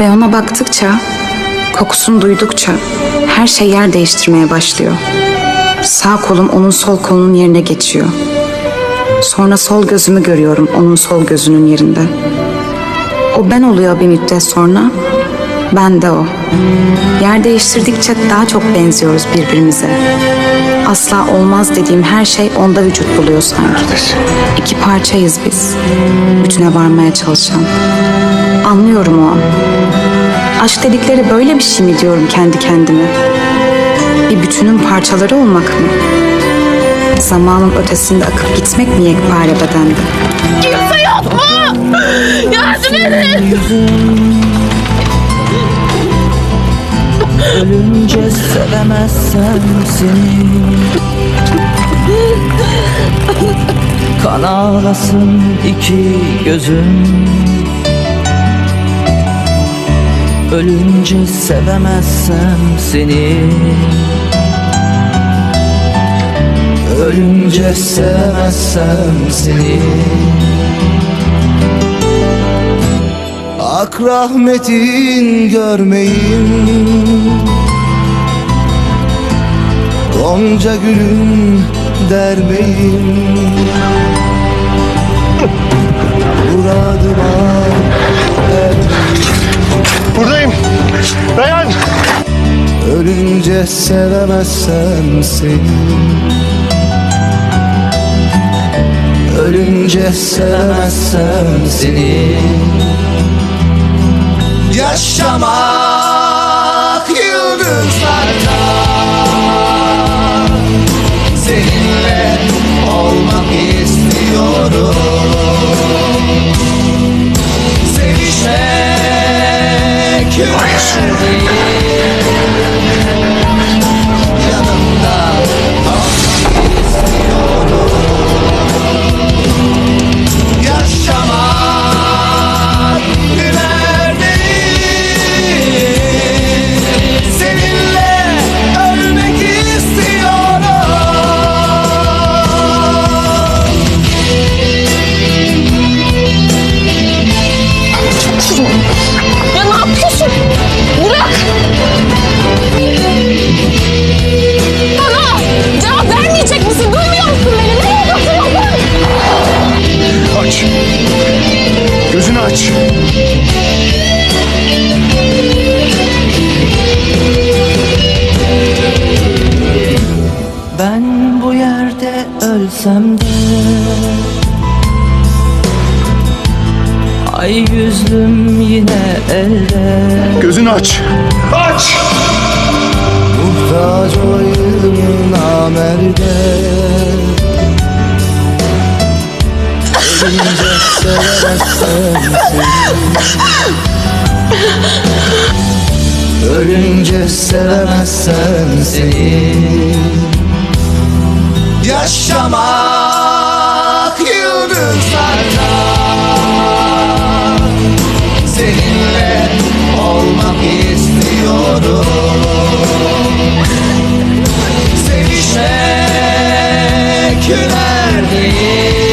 Ve ona baktıkça, kokusunu duydukça her şey yer değiştirmeye başlıyor. Sağ kolum onun sol kolunun yerine geçiyor. Sonra sol gözümü görüyorum onun sol gözünün yerinde. O ben oluyor bir müddet sonra, ben de o. Yer değiştirdikçe daha çok benziyoruz birbirimize. Asla olmaz dediğim her şey onda vücut buluyor sanki. İki parçayız biz. Bütüne varmaya çalışan. Anlıyorum o an. Aşk dedikleri böyle bir şey mi diyorum kendi kendime. Bir bütünün parçaları olmak mı? Zamanın ötesinde akıp gitmek mi yekpare bedende? Kimse yok mu? Yardım edin. Ölünce sevemezsem seni. Kan ağlasın iki gözüm. Ölünce sevemezsem seni. Ölünce sevemezsem seni. Ak rahmetin görmeyim Gonca gülün dermeyim Muradıma Buradayım. Dayan. ölünce sevemezsem seni Ölünce sevemezsem seni Yaşamak yıldızlarda Ben bu yerde ölsem de Ay yüzlüm yine elde Gözünü aç. Aç. Muhtaç olayım namerde Ölünce sevemezsem seni. Ölünce sevemezsem seni Yaşamak yıldızlarda Seninle olmak istiyorum. Sevişmek değil